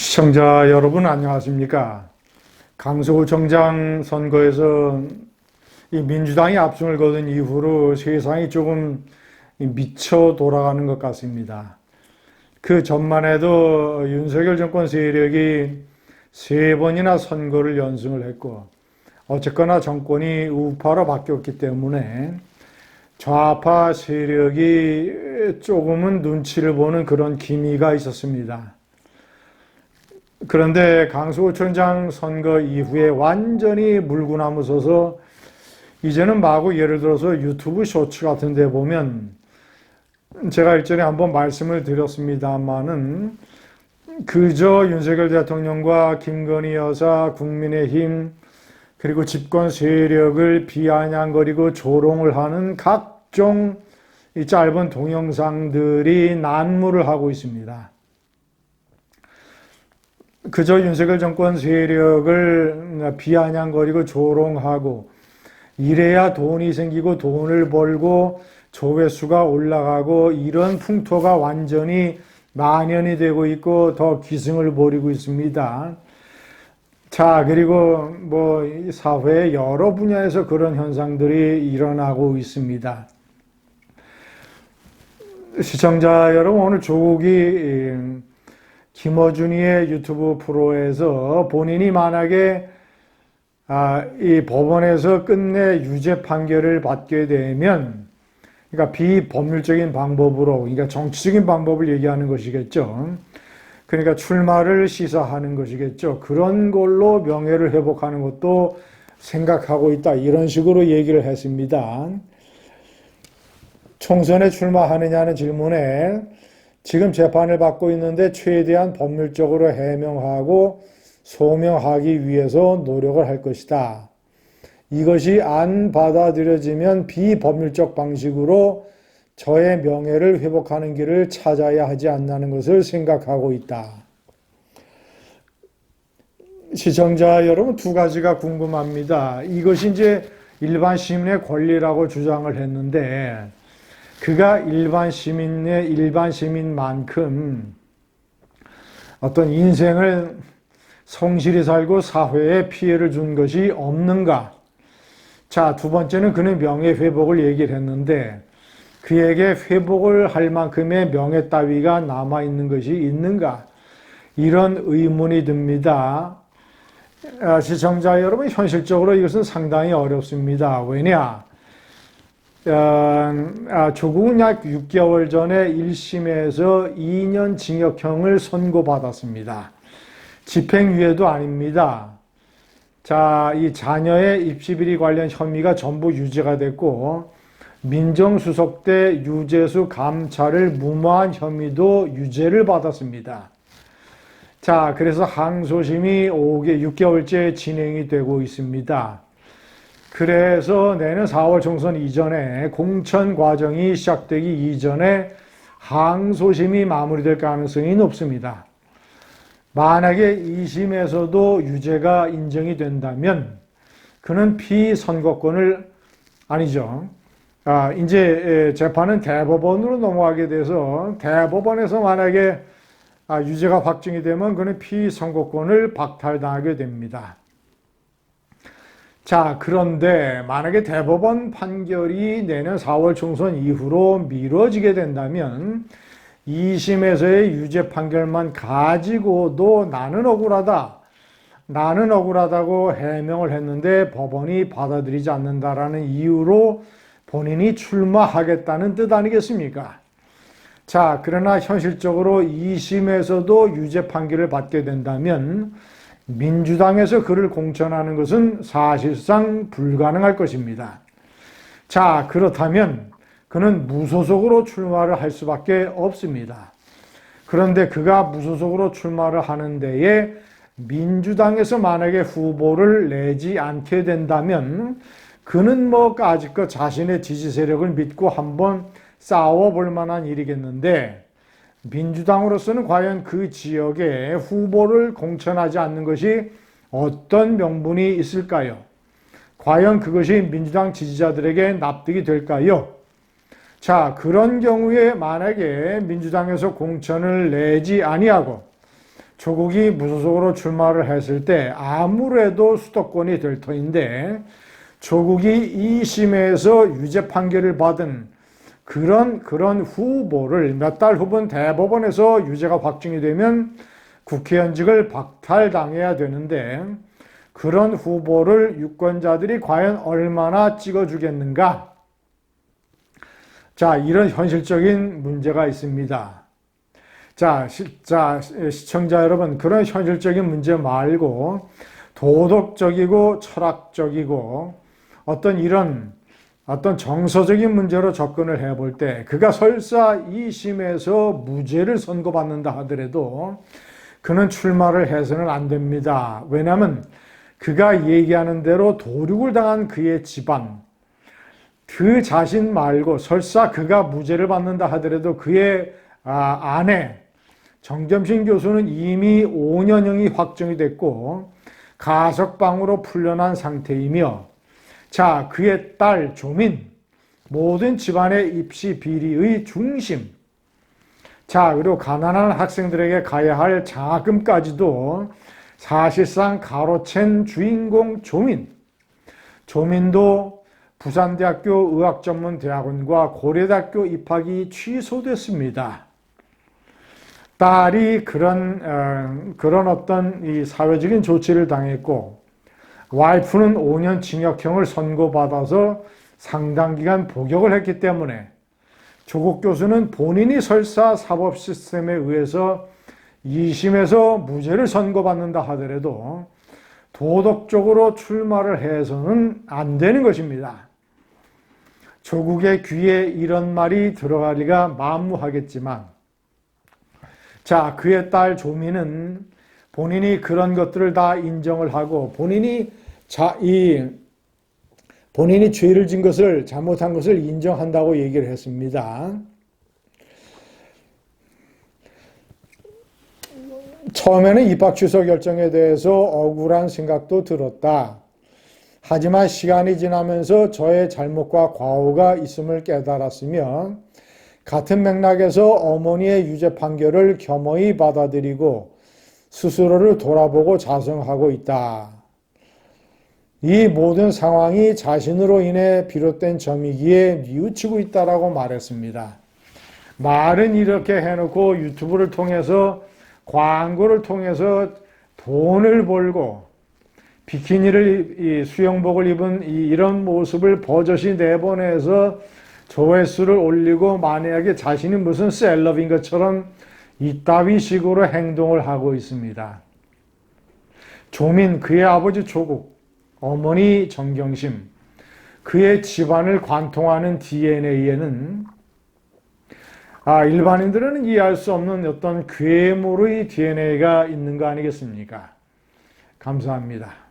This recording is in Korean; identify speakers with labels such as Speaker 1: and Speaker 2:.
Speaker 1: 시청자 여러분 안녕하십니까? 강서구청장 선거에서 이 민주당이 압승을 거둔 이후로 세상이 조금 미쳐 돌아가는 것 같습니다. 그 전만 해도 윤석열 정권 세력이 세 번이나 선거를 연승을 했고 어쨌거나 정권이 우파로 바뀌었기 때문에 좌파 세력이 조금은 눈치를 보는 그런 기미가 있었습니다. 그런데 강서구청장 선거 이후에 완전히 물구나무 서서 이제는 마구 예를 들어서 유튜브 쇼츠 같은 데 보면 제가 일전에 한번 말씀을 드렸습니다만은 그저 윤석열 대통령과 김건희 여사, 국민의힘 그리고 집권 세력을 비아냥거리고 조롱을 하는 각종 이 짧은 동영상들이 난무를 하고 있습니다. 그저 윤석열 정권 세력을 비아냥거리고 조롱하고 이래야 돈이 생기고 돈을 벌고 조회수가 올라가고 이런 풍토가 완전히 만연이 되고 있고 더 기승을 부리고 있습니다. 자, 그리고 뭐 사회 여러 분야에서 그런 현상들이 일어나고 있습니다. 시청자 여러분, 오늘 조국이 김어준이의 유튜브 프로에서 본인이 만약에 아, 이 법원에서 끝내 유죄 판결을 받게 되면 그러니까 비법률적인 방법으로 그러니까 정치적인 방법을 얘기하는 것이겠죠. 그러니까 출마를 시사하는 것이겠죠. 그런 걸로 명예를 회복하는 것도 생각하고 있다. 이런 식으로 얘기를 했습니다. 총선에 출마하느냐는 질문에 지금 재판을 받고 있는데 최대한 법률적으로 해명하고 소명하기 위해서 노력을 할 것이다. 이것이 안 받아들여지면 비법률적 방식으로 저의 명예를 회복하는 길을 찾아야 하지 않나는 것을 생각하고 있다. 시청자 여러분 두 가지가 궁금합니다. 이것이 이제 일반 시민의 권리라고 주장을 했는데 그가 일반 시민의 일반 시민만큼 어떤 인생을 성실히 살고 사회에 피해를 준 것이 없는가? 자, 두 번째는 그는 명예 회복을 얘기를 했는데 그에게 회복을 할 만큼의 명예 따위가 남아 있는 것이 있는가? 이런 의문이 듭니다. 아, 시청자 여러분, 현실적으로 이것은 상당히 어렵습니다. 왜냐? 어, 아, 조국은 약 6개월 전에 1심에서 2년 징역형을 선고받았습니다. 집행유예도 아닙니다. 자, 이 자녀의 입시비리 관련 혐의가 전부 유죄가 됐고, 민정수석 때 유재수 감찰을 무마한 혐의도 유죄를 받았습니다. 자, 그래서 항소심이 5개, 6개월째 진행이 되고 있습니다. 그래서 내년 4월 총선 이전에 공천 과정이 시작되기 이전에 항소심이 마무리될 가능성이 높습니다. 만약에 2심에서도 유죄가 인정이 된다면 그는 피선거권을 아니죠. 아, 이제 재판은 대법원으로 넘어가게 돼서 대법원에서 만약에 아, 유죄가 확정이 되면 그는 피선거권을 박탈당하게 됩니다. 자, 그런데 만약에 대법원 판결이 내년 4월 총선 이후로 미뤄지게 된다면 2심에서의 유죄 판결만 가지고도 나는 억울하다. 나는 억울하다고 해명을 했는데 법원이 받아들이지 않는다라는 이유로 본인이 출마하겠다는 뜻 아니겠습니까? 자, 그러나 현실적으로 2심에서도 유죄 판결을 받게 된다면 민주당에서 그를 공천하는 것은 사실상 불가능할 것입니다. 자, 그렇다면 그는 무소속으로 출마를 할 수밖에 없습니다. 그런데 그가 무소속으로 출마를 하는 데에 민주당에서 만약에 후보를 내지 않게 된다면 그는 뭐 아직껏 자신의 지지 세력을 믿고 한번 싸워볼 만한 일이겠는데 민주당으로서는 과연 그 지역에 후보를 공천하지 않는 것이 어떤 명분이 있을까요? 과연 그것이 민주당 지지자들에게 납득이 될까요? 자, 그런 경우에 만약에 민주당에서 공천을 내지 아니하고 조국이 무소속으로 출마를 했을 때 아무래도 수도권이 될 터인데 조국이 2심에서 유죄 판결을 받은 그런 그런 후보를 몇 달 후본 대법원에서 유죄가 확정이 되면 국회의원직을 박탈당해야 되는데 그런 후보를 유권자들이 과연 얼마나 찍어주겠는가? 자, 이런 현실적인 문제가 있습니다. 자, 시, 자, 시청자 여러분, 그런 현실적인 문제 말고 도덕적이고 철학적이고 어떤 이런 어떤 정서적인 문제로 접근을 해볼 때 그가 설사 2심에서 무죄를 선고받는다 하더라도 그는 출마를 해서는 안 됩니다. 왜냐하면 그가 얘기하는 대로 도륙을 당한 그의 집안, 그 자신 말고 설사 그가 무죄를 받는다 하더라도 그의 아, 아내 정점신 교수는 이미 5년형이 확정이 됐고 가석방으로 풀려난 상태이며 자 그의 딸 조민. 모든 집안의 입시 비리의 중심. 자 그리고 가난한 학생들에게 가야 할 장학금까지도 사실상 가로챈 주인공 조민. 조민도 부산대학교 의학전문대학원과 고려대학교 입학이 취소됐습니다. 딸이 그런 어, 그런 어떤 이 사회적인 조치를 당했고 와이프는 5년 징역형을 선고받아서 상당 기간 복역을 했기 때문에 조국 교수는 본인이 설사 사법 시스템에 의해서 2심에서 무죄를 선고받는다 하더라도 도덕적으로 출마를 해서는 안 되는 것입니다. 조국의 귀에 이런 말이 들어가리가 만무하겠지만, 자, 그의 딸 조미는 본인이 그런 것들을 다 인정을 하고 본인이 자, 이 본인이 죄를 진 것을 잘못한 것을 인정한다고 얘기를 했습니다. 처음에는 입학 취소 결정에 대해서 억울한 생각도 들었다. 하지만 시간이 지나면서 저의 잘못과 과오가 있음을 깨달았으며 같은 맥락에서 어머니의 유죄 판결을 겸허히 받아들이고 스스로를 돌아보고 자성하고 있다. 이 모든 상황이 자신으로 인해 비롯된 점이기에 뉘우치고 있다라고 말했습니다. 말은 이렇게 해놓고 유튜브를 통해서 광고를 통해서 돈을 벌고 비키니를 수영복을 입은 이런 모습을 버젓이 내보내서 조회수를 올리고 만약에 자신이 무슨 셀럽인 것처럼 이따위 식으로 행동을 하고 있습니다. 조민 그의 아버지 조국 어머니 정경심 그의 집안을 관통하는 DNA에는 아, 일반인들은 이해할 수 없는 어떤 괴물의 DNA가 있는 거 아니겠습니까? 감사합니다.